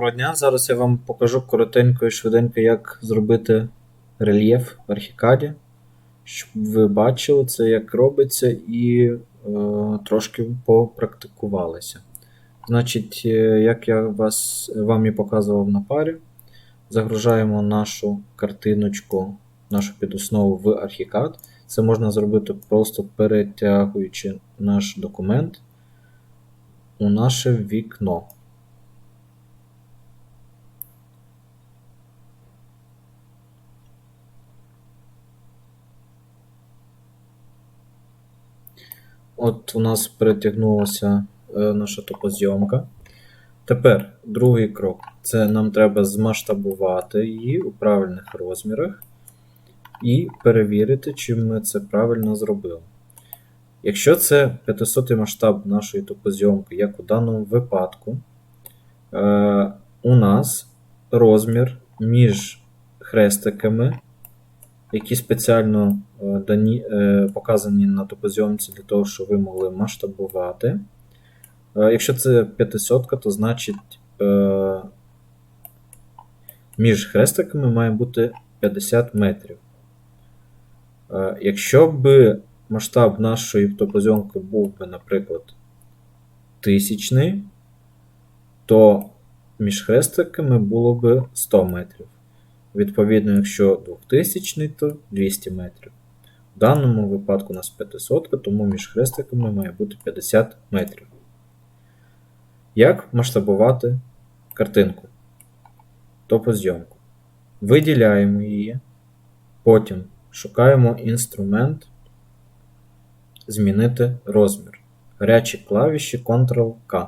Доброго дня. Зараз я вам покажу коротенько і швиденько, як зробити рельєф в архікаді, щоб ви бачили це, як робиться, і е, трошки попрактикувалися. Значить, е, як я вас, вам і показував на парі, загружаємо нашу картиночку, нашу підоснову в архікад. Це можна зробити просто перетягуючи наш документ у наше вікно. От у нас перетягнулася е, наша топозйомка. Тепер другий крок. Це нам треба змасштабувати її у правильних розмірах і перевірити, чи ми це правильно зробили. Якщо це 500 масштаб нашої топозйомки, як у даному випадку, е, у нас розмір між хрестиками, які спеціально е, дані, е, показані на топозйомці для того, щоб ви могли масштабувати. Е, якщо це 500, то значить між хрестиками має бути 50 метрів. Якщо б масштаб нашої топозйомки був би, наприклад, тисячний, то між хрестиками було б 100 метрів. Відповідно, якщо 2000, то 200 метрів. В даному випадку у нас 500, тому між хрестиками має бути 50 метрів. Як масштабувати картинку? Топозйомку. Виділяємо її. Потім шукаємо інструмент Змінити розмір. Гарячі клавіші Ctrl-K.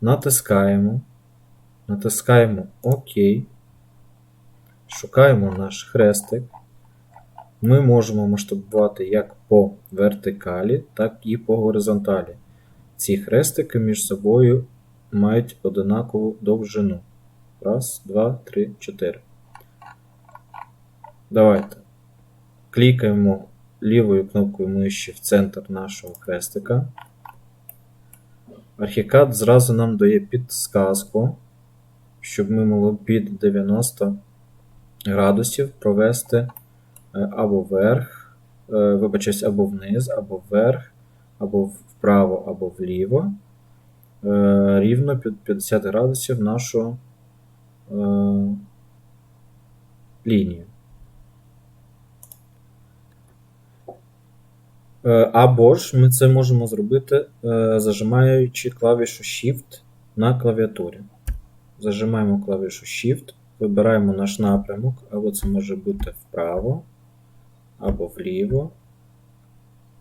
Натискаємо. Натискаємо ОК. Шукаємо наш хрестик. Ми можемо масштабувати як по вертикалі, так і по горизонталі. Ці хрестики між собою мають одинакову довжину. Раз, два, три, чотири. Давайте. Клікаємо лівою кнопкою миші в центр нашого хрестика. Архікад зразу нам дає підсказку, щоб ми могли під 90 градусів провести е, або вверх, е, вибачаюсь, або вниз, або вверх, або вправо, або вліво. Е, Рівно під 50 градусів нашу лінію. Або ж ми це можемо зробити, зажимаючи клавішу Shift на клавіатурі. Зажимаємо клавішу Shift, вибираємо наш напрямок, або це може бути вправо, або вліво,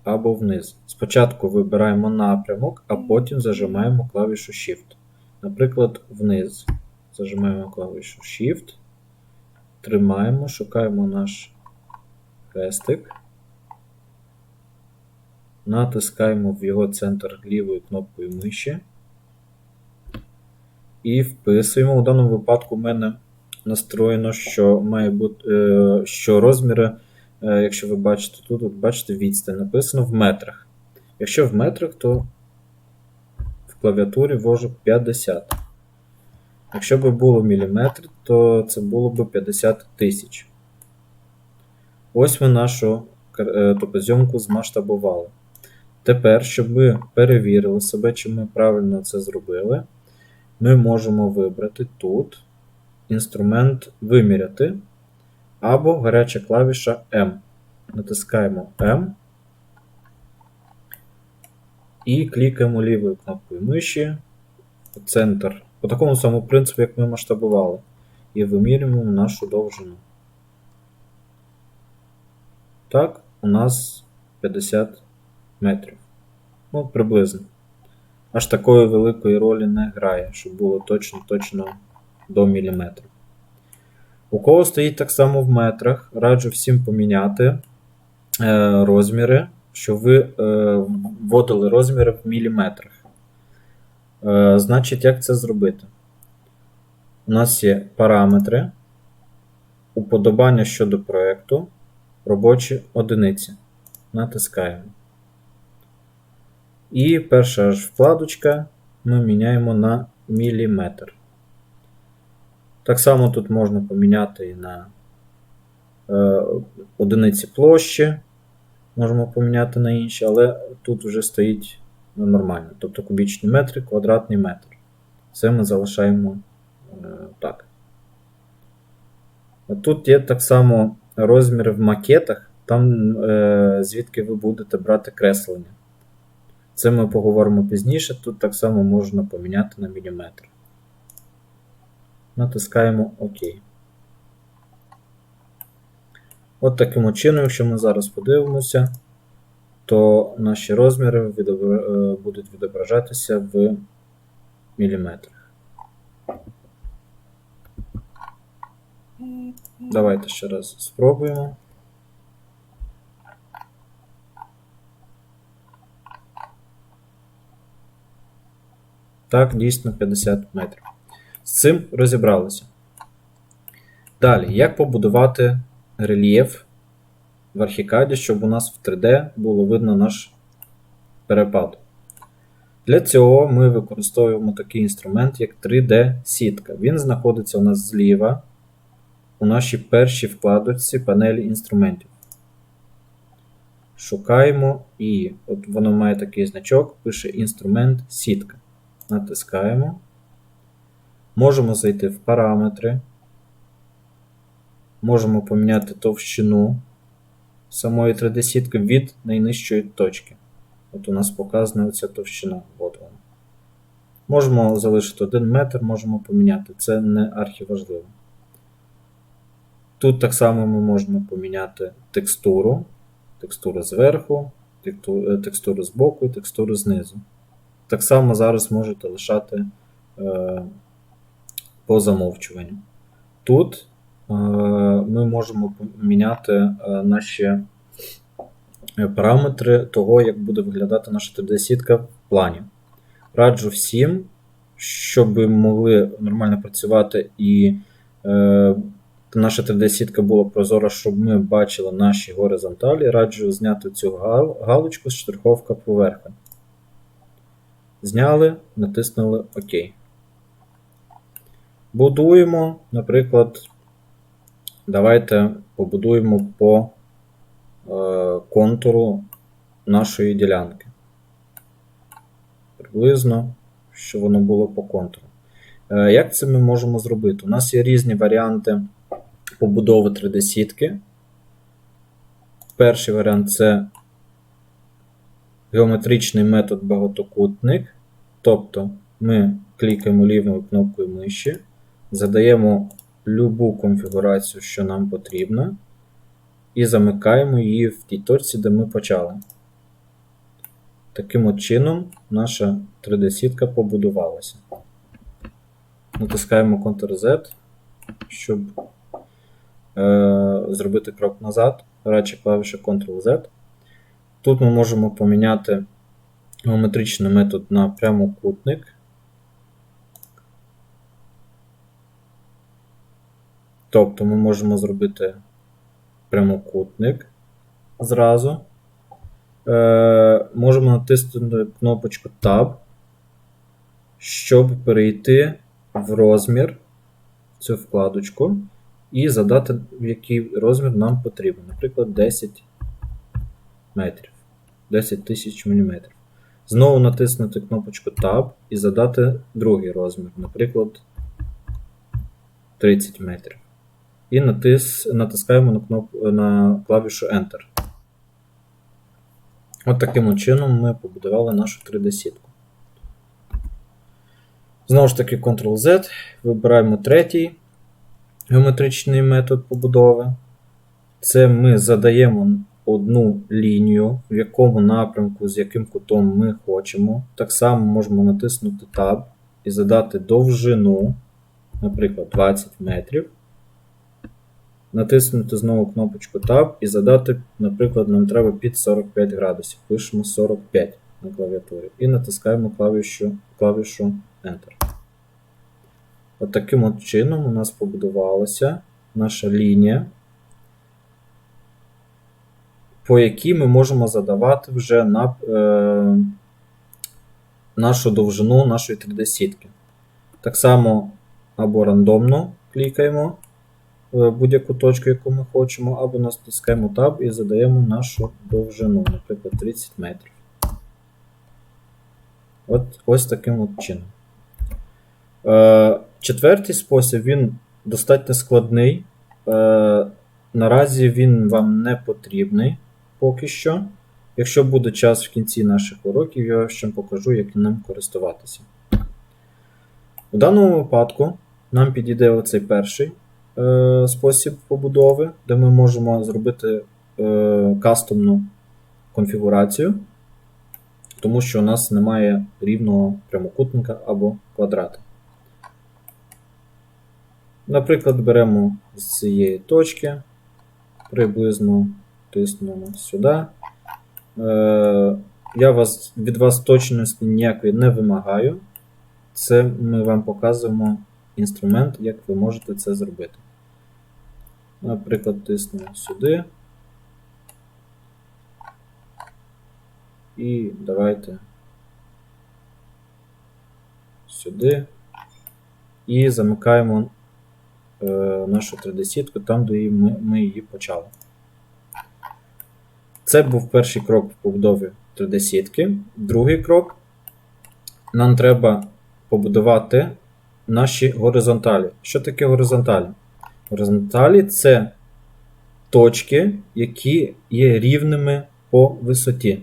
або вниз. Спочатку вибираємо напрямок, а потім зажимаємо клавішу Shift. Наприклад, вниз. Зажимаємо клавішу Shift, тримаємо, шукаємо наш хрестик. Натискаємо в його центр лівою кнопкою миші. І вписуємо. У даному випадку в мене настроєно, що має бути, е, що розміри, е, якщо ви бачите тут, от бачите відстань, написано в метрах. Якщо в метрах, то в клавіатурі ввожу 50. Якщо б було міліметр, то це було б 50 тисяч. Ось ми нашу е, топозйомку змасштабували. Тепер, щоб ми перевірили себе, чи ми правильно це зробили, ми можемо вибрати тут інструмент виміряти або гаряча клавіша M. Натискаємо M і клікаємо лівою кнопкою миші центр. По такому самому принципу, як ми масштабували. І вимірюємо нашу довжину. Так, у нас 50 метрів. Ну, приблизно. Аж такої великої ролі не грає, щоб було точно-точно до міліметра. У кого стоїть так само в метрах, раджу всім поміняти е, розміри, щоб ви е, вводили розміри в міліметрах. Е, значить, як це зробити? У нас є параметри, уподобання щодо проєкту, робочі одиниці. Натискаємо. І перша ж вкладочка ми міняємо на міліметр. Так само тут можна поміняти і на е, одиниці площі. Можемо поміняти на інші, але тут вже стоїть нормально. Тобто кубічні метри, квадратний метр. Це ми залишаємо е, так. Тут є так само розміри в макетах, там е, звідки ви будете брати креслення. Це ми поговоримо пізніше. Тут так само можна поміняти на міліметр. Натискаємо ОК. От таким чином, якщо ми зараз подивимося, то наші розміри е, будуть відображатися в міліметрах. Давайте ще раз спробуємо. Так, дійсно 50 метрів. З цим розібралися. Далі, як побудувати рельєф в архікаді, щоб у нас в 3D було видно наш перепад. Для цього ми використовуємо такий інструмент, як 3D-сітка. Він знаходиться у нас зліва у нашій першій вкладочці панелі інструментів. Шукаємо і от воно має такий значок, пише інструмент сітка. Натискаємо. Можемо зайти в параметри. Можемо поміняти товщину самої 3D-сітки від найнижчої точки. От у нас показана оця товщина. От вона. Можемо залишити 1 метр, можемо поміняти. Це не архіважливо. Тут так само ми можемо поміняти текстуру. Текстуру зверху, е, текстуру збоку і текстуру знизу. Так само зараз можете лишати е, по замовчуванню. Тут е, ми можемо поміняти е, наші е, параметри того, як буде виглядати наша 3D-сітка в плані. Раджу всім, щоб могли нормально працювати і е, наша 3D-сітка була прозора, щоб ми бачили наші горизонталі. Раджу зняти цю гал- галочку з штриховка поверха. Зняли, натиснули ОК. Будуємо, наприклад, давайте побудуємо по е, контуру нашої ділянки. Приблизно, що воно було по контуру. Е, як це ми можемо зробити? У нас є різні варіанти побудови 3D-сітки. Перший варіант це геометричний метод багатокутник. Тобто ми клікаємо лівою кнопкою миші, задаємо любу конфігурацію, що нам потрібна, і замикаємо її в тій точці, де ми почали. Таким от чином наша 3D-сітка побудувалася. Натискаємо Ctrl-Z, щоб е, зробити крок назад, радше клавіша Ctrl-Z. Тут ми можемо поміняти геометричний метод на прямокутник. Тобто ми можемо зробити прямокутник зразу. Е, можемо натиснути кнопочку Tab, щоб перейти в розмір цю вкладочку і задати, який розмір нам потрібен. Наприклад, 10 метрів. 10 тисяч міліметрів. Знову натиснути кнопочку Tab і задати другий розмір, наприклад, 30 метрів. І натис, натискаємо на, кноп, на клавішу Enter. От таким чином ми побудували нашу 3D-сітку. Знову ж таки, Ctrl-Z, вибираємо третій геометричний метод побудови. Це ми задаємо одну лінію, в якому напрямку, з яким кутом ми хочемо. Так само можемо натиснути Tab і задати довжину, наприклад, 20 метрів. Натиснути знову кнопочку Tab і задати, наприклад, нам треба під 45 градусів. Пишемо 45 на клавіатурі. І натискаємо клавішу, клавішу Enter. От таким от чином у нас побудувалася наша лінія, по якій ми можемо задавати вже на, е, нашу довжину нашої 3D-сітки. Так само або рандомно клікаємо в будь-яку точку, яку ми хочемо, або натискаємо Tab і задаємо нашу довжину, наприклад, 30 метрів. От, Ось таким от чином. Е, четвертий спосіб він достатньо складний. Е, наразі він вам не потрібний поки що. Якщо буде час в кінці наших уроків, я ще покажу, як ним користуватися. У даному випадку нам підійде оцей перший е, спосіб побудови, де ми можемо зробити е, кастомну конфігурацію, тому що у нас немає рівного прямокутника або квадрата. Наприклад, беремо з цієї точки, приблизно тиснемо сюди. Е, Я вас, від вас точності ніякої не вимагаю. Це ми вам показуємо інструмент, як ви можете це зробити. Наприклад, тиснемо сюди. І давайте сюди. І замикаємо е, нашу 3D-сітку там, де ми, ми її почали. Це був перший крок в побудові 3D-сітки. Другий крок. Нам треба побудувати наші горизонталі. Що таке горизонталі? Горизонталі це точки, які є рівними по висоті,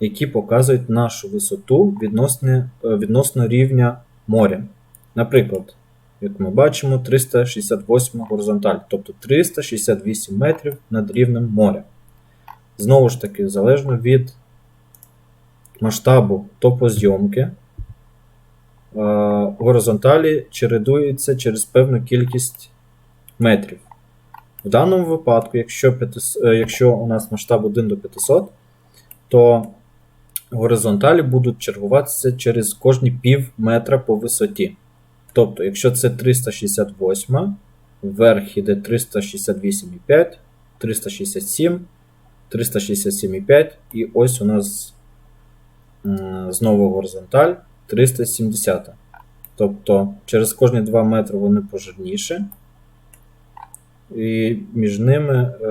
які показують нашу висоту відносно, е, відносно рівня моря. Наприклад, як ми бачимо, 368 горизонталь, тобто 368 метрів над рівнем моря. Знову ж таки, залежно від масштабу топозйомки, горизонталі чередуються через певну кількість метрів. В даному випадку, якщо 500, е, якщо у нас масштаб 1 до 500, то горизонталі будуть чергуватися через кожні пів метра по висоті. Тобто, якщо це 368, вверх іде 368,5, 367, 367,5, і ось у нас знову горизонталь 370. Тобто, через кожні 2 метри вони пожирніші. І між ними е,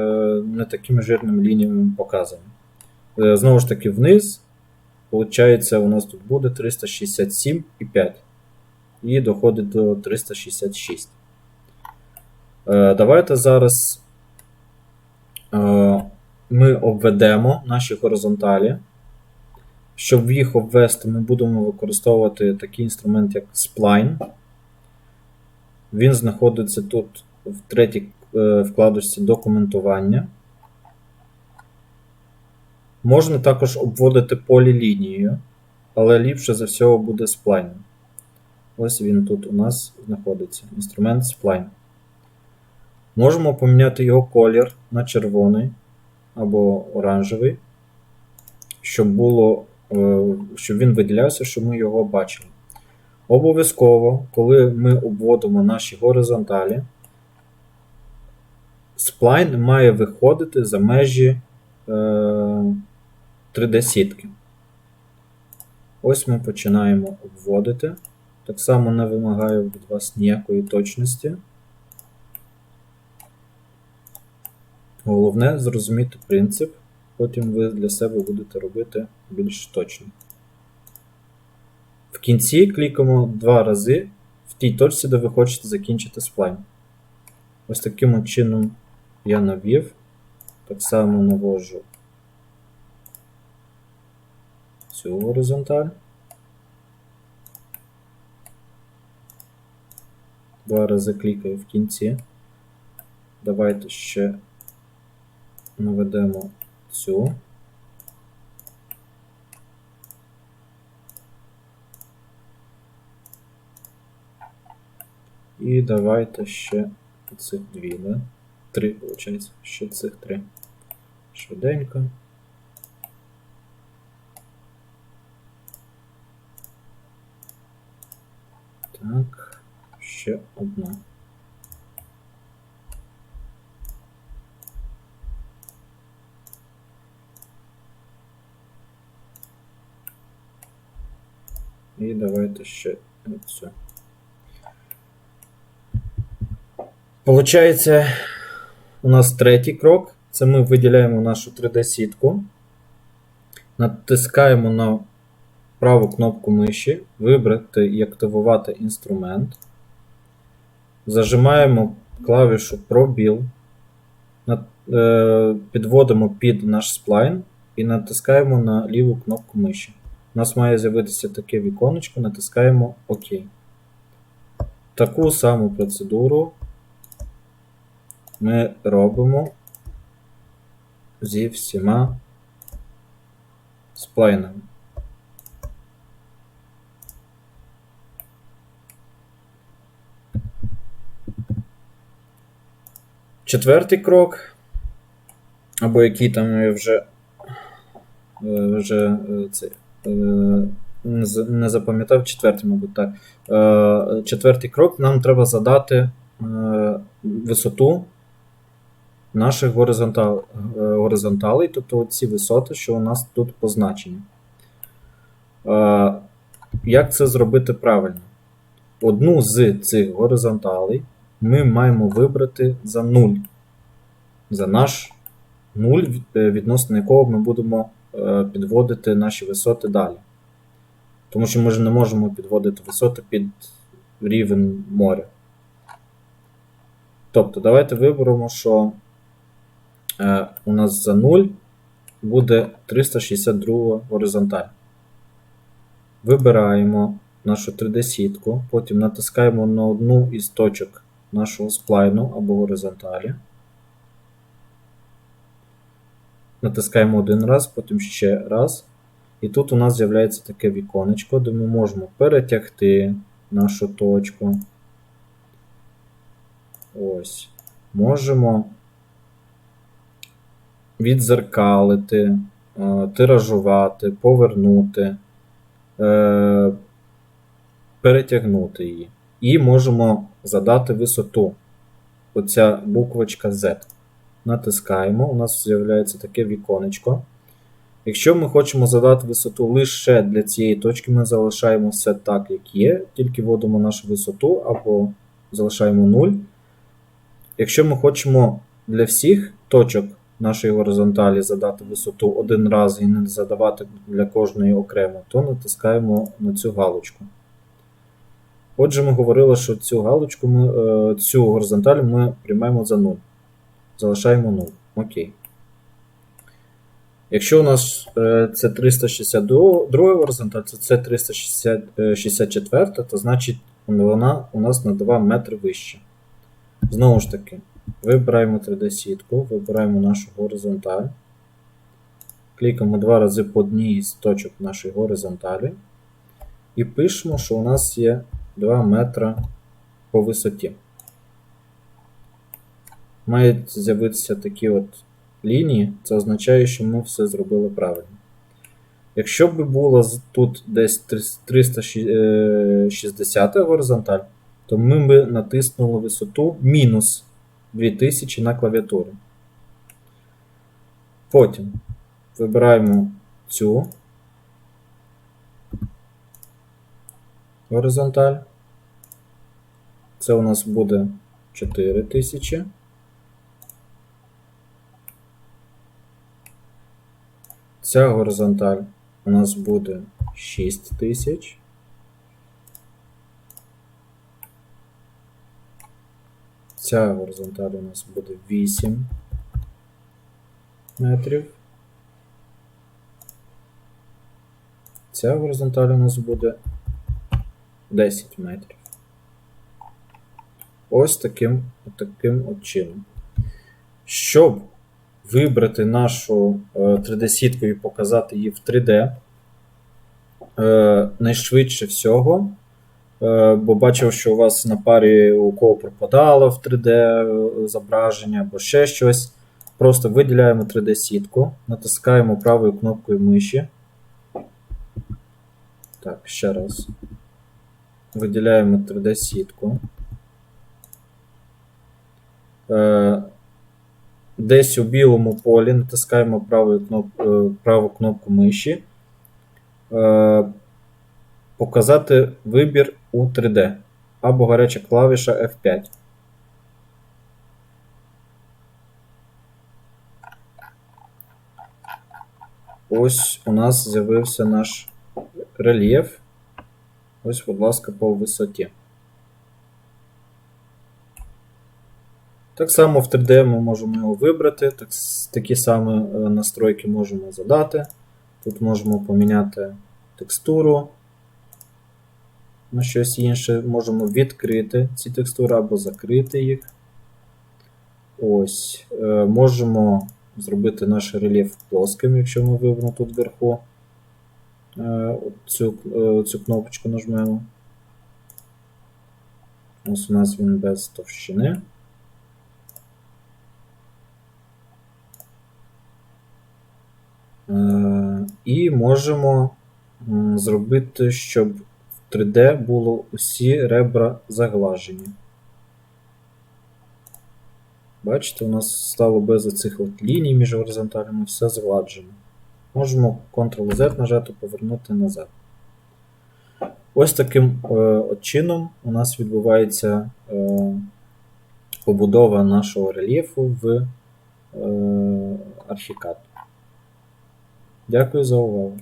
не такими жирними лініями показані. Е, знову ж таки, вниз, виходить, у нас тут буде 367,5. І доходить до 366. Е, давайте зараз ми обведемо наші горизонталі. Щоб їх обвести, ми будемо використовувати такий інструмент, як Spline. Він знаходиться тут в третій е, вкладочці документування. Можна також обводити полілінією, але ліпше за всього буде Spline. Ось він тут у нас знаходиться. Інструмент Spline. Можемо поміняти його колір на червоний або оранжевий, щоб було Е, щоб він виділявся, щоб ми його бачили. Обов'язково, коли ми обводимо наші горизонталі, сплайн має виходити за межі 3D-сітки. Е, Ось ми починаємо обводити. Так само не вимагаю від вас ніякої точності. Головне зрозуміти принцип. Потім ви для себе будете робити більш точно. В кінці клікаємо два рази в тій точці, де ви хочете закінчити сплайн. Ось таким чином я навів. Так само навожу цю горизонталь. Два рази клікаю в кінці. Давайте ще наведемо цю. І давайте ще цих дві, да? Три, виходить, ще цих три. Швиденько. Так, ще одна. давайте ще це. Получається, у нас третій крок. Це ми виділяємо нашу 3D-сітку, натискаємо на праву кнопку миші, вибрати і активувати інструмент. Зажимаємо клавішу пробіл, е, підводимо під наш сплайн і натискаємо на ліву кнопку миші. У нас має з'явитися таке віконечко, натискаємо ОК. Таку саму процедуру ми робимо зі всіма сплайнами. Четвертий крок, або який там вже, е, вже е, це, е, не запам'ятав, четвертий, мабуть, так. Е, Четвертий крок нам треба задати е, висоту наших горизонтал, е, горизонталей, тобто ці висоти, що у нас тут позначені. Е, Як це зробити правильно? Одну з цих горизонталей ми маємо вибрати за 0. За наш 0, е, відносно якого ми будемо е, підводити наші висоти далі. Тому що ми ж не можемо підводити висоти під рівень моря. Тобто, давайте виберемо, що е, у нас за 0 буде 362 горизонталь. Вибираємо нашу 3D-сітку, потім натискаємо на одну із точок нашого сплайну або горизонталі. Натискаємо один раз, потім ще раз. І тут у нас з'являється таке віконечко, де ми можемо перетягти нашу точку. Ось. Можемо відзеркалити, е, тиражувати, повернути, е, перетягнути її. І можемо задати висоту. Оця буквочка Z. Натискаємо, у нас з'являється таке віконечко. Якщо ми хочемо задати висоту лише для цієї точки, ми залишаємо все так, як є, тільки вводимо нашу висоту або залишаємо 0. Якщо ми хочемо для всіх точок нашої горизонталі задати висоту один раз і не задавати для кожної окремо, то натискаємо на цю галочку. Отже, ми говорили, що цю галочку е, цю горизонталь ми приймаємо за 0. Залишаємо 0. Окей. Якщо у нас е, це 362 горизонталь, то це 364, то значить вона у нас на 2 метри вище. Знову ж таки, вибираємо 3D-сітку, вибираємо нашу горизонталь. Клікаємо два рази по одній з точок нашої горизонталі. І пишемо, що у нас є 2 метра по висоті. Мають з'явитися такі от лінії, це означає, що ми все зробили правильно. Якщо б було тут десь 360 горизонталь, то ми б натиснули висоту мінус 2000 на клавіатурі. Потім вибираємо цю горизонталь. Це у нас буде 4000. Ця горизонталь у нас буде 6000. Ця горизонталь у нас буде 8 метрів. Ця горизонталь у нас буде 10 метрів. Ось таким, таким от чином. Щоб вибрати нашу е, 3D-сітку і показати її в 3D, е, найшвидше всього, е, бо бачив, що у вас на парі у кого пропадало в 3D зображення або ще щось. Просто виділяємо 3D-сітку, натискаємо правою кнопкою миші. Так, ще раз. Виділяємо 3D-сітку десь у білому полі натискаємо праву кнопку, е, праву кнопку миші. Е, показати вибір у 3D або гаряча клавіша F5. Ось у нас з'явився наш рельєф. Ось, будь ласка, по висоті. Так само в 3D ми можемо його вибрати, так, такі самі е, настройки можемо задати. Тут можемо поміняти текстуру на щось інше. Можемо відкрити ці текстури або закрити їх. Ось. Е, можемо зробити наш рельєф плоским, якщо ми виберемо тут вверху. Е, цю, цю кнопочку нажмемо. Ось у нас він без товщини. Е, І можемо зробити, щоб в 3D було усі ребра заглажені. Бачите, у нас стало без оцих от ліній між горизонтальними, все згладжено. Можемо Ctrl-Z нажати, повернути назад. Ось таким е, чином у нас відбувається е, побудова нашого рельєфу в е, Archicad. Дякую за увагу.